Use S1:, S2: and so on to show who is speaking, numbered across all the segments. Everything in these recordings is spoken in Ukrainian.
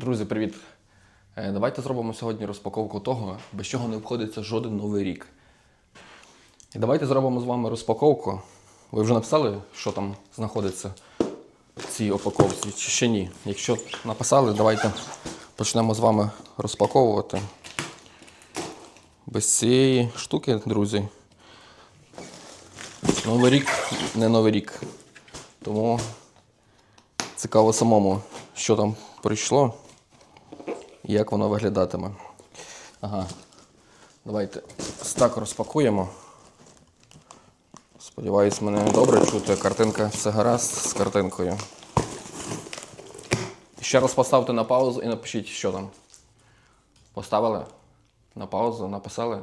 S1: Друзі, привіт! Е, Давайте зробимо сьогодні розпаковку того, без чого не обходиться жоден новий рік. І давайте зробимо з вами розпаковку. Ви вже написали, що там знаходиться в цій упаковці, чи ще ні? Якщо написали, давайте почнемо з вами розпаковувати. Без цієї штуки, друзі. Новий рік не новий рік. Тому цікаво самому, що там прийшло як воно виглядатиме. Ага. Давайте так розпакуємо. Сподіваюсь, мене добре чути. Картинка все гаразд з картинкою. Ще раз поставте на паузу і напишіть, що там. Поставили? На паузу, написали?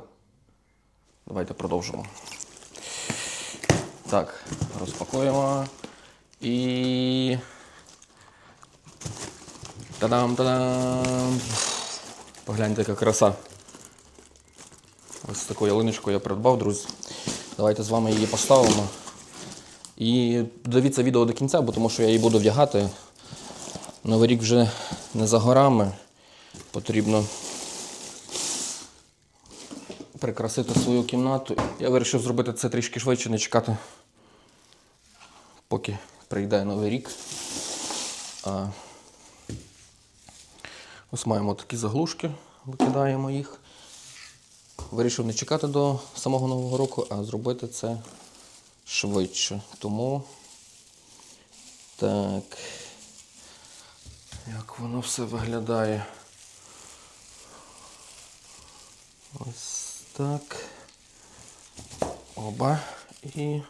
S1: Давайте продовжимо. Так, розпакуємо. І. Та-дам, та-дам! Погляньте, яка краса. Ось таку ялиночку я придбав, друзі. Давайте з вами її поставимо. І дивіться відео до кінця, бо тому що я її буду вдягати. Новий рік вже не за горами. Потрібно прикрасити свою кімнату. Я вирішив зробити це трішки швидше, не чекати, поки прийде новий рік. А, ось маємо такі заглушки, викидаємо їх. Вирішив не чекати до самого Нового року, а зробити це швидше. Тому так. Як воно все виглядає? Ось так. Оба. І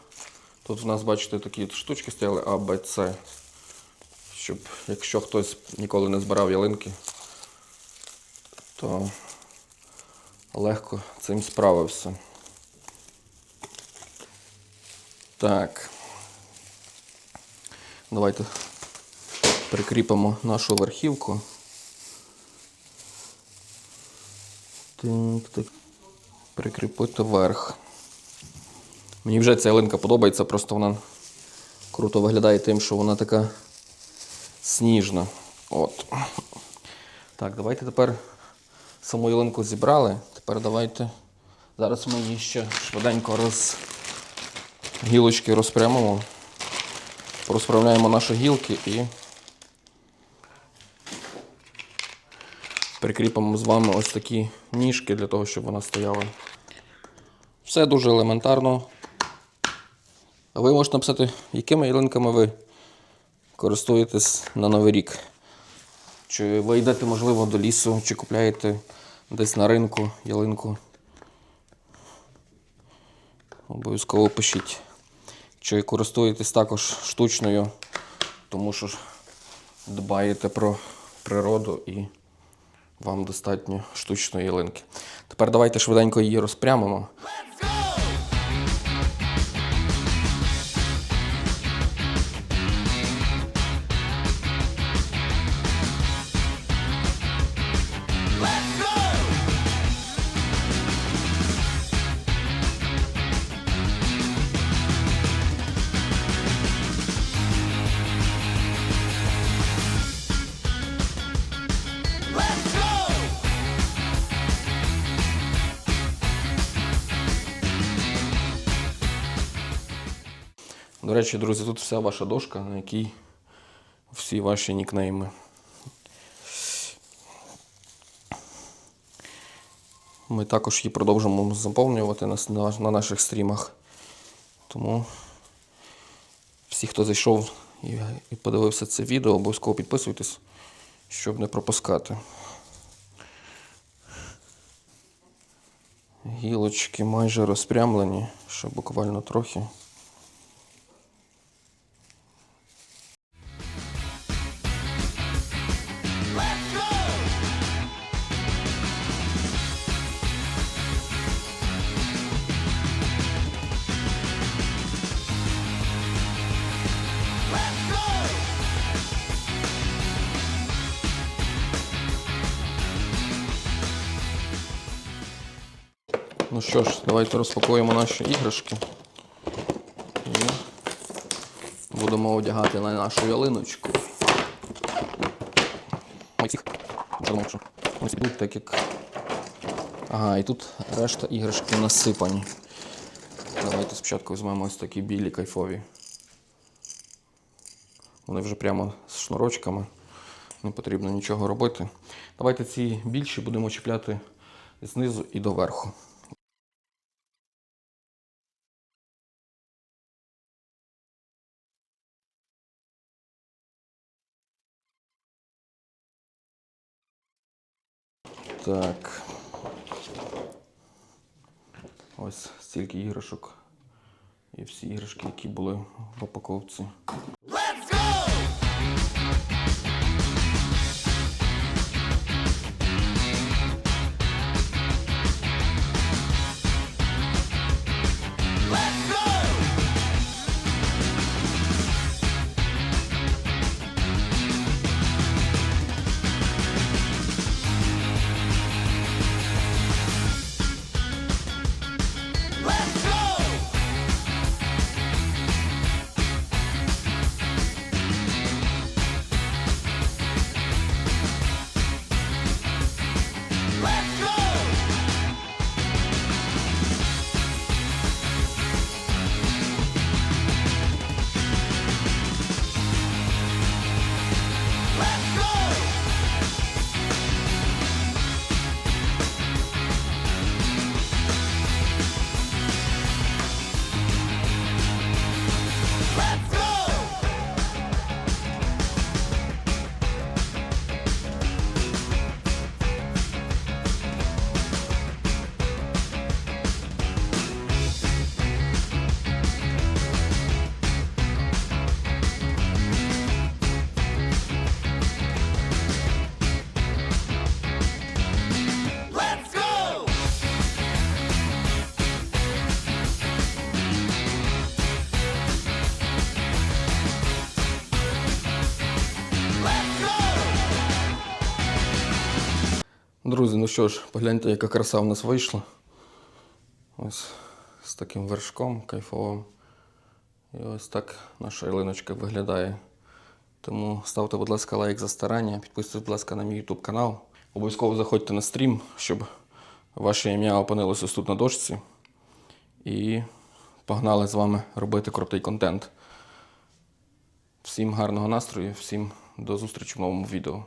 S1: тут у нас, бачите, такі штучки стояли А. Щоб якщо хтось ніколи не збирав ялинки, то легко цим справився. Так. Давайте прикріпимо нашу верхівку. Так, так. Прикріпити верх. Мені вже ця ялинка подобається, просто вона круто виглядає тим, що вона така сніжна. От. Так, давайте тепер саму ялинку зібрали. Тепер давайте. Зараз ми її ще швиденько роз... гілочки розпрямимо. Розправляємо наші гілки і прикріпимо з вами ось такі ніжки для того, щоб вона стояла. Все дуже елементарно. Ви можете написати, якими ялинками ви користуєтесь на Новий рік. Чи ви йдете, можливо, до лісу, чи купляєте десь на ринку ялинку. Обов'язково пишіть. Чи користуєтесь також штучною, тому що дбаєте про природу і вам достатньо штучної ялинки. Тепер давайте швиденько її розпрямимо. До речі, друзі, тут вся ваша дошка, на якій всі ваші нікнейми. Ми також її продовжимо заповнювати на, на, на наших стрімах. Тому всі, хто зайшов і подивився це відео, обов'язково підписуйтесь, щоб не пропускати. Гілочки майже розпрямлені, ще буквально трохи. Ну що ж, давайте розпакуємо наші іграшки. І будемо одягати на нашу ялиночку. всі будуть так як. Ага, і тут решта іграшки насипані. Давайте спочатку візьмемо ось такі білі кайфові. Вони вже прямо з шнурочками. Не потрібно нічого робити. Давайте ці більші будемо чіпляти знизу і доверху. Так. Ось стільки іграшок. І всі іграшки, які були в упаковці. Друзі, ну що ж, погляньте, яка краса в нас вийшла. Ось з таким вершком кайфовим. І ось так наша ялиночка виглядає. Тому ставте, будь ласка, лайк за старання, підписуйтесь, будь ласка, на мій YouTube канал. Обов'язково заходьте на стрім, щоб ваше ім'я опинилося тут на дошці. І погнали з вами робити крутий контент. Всім гарного настрою, всім до зустрічі в новому відео.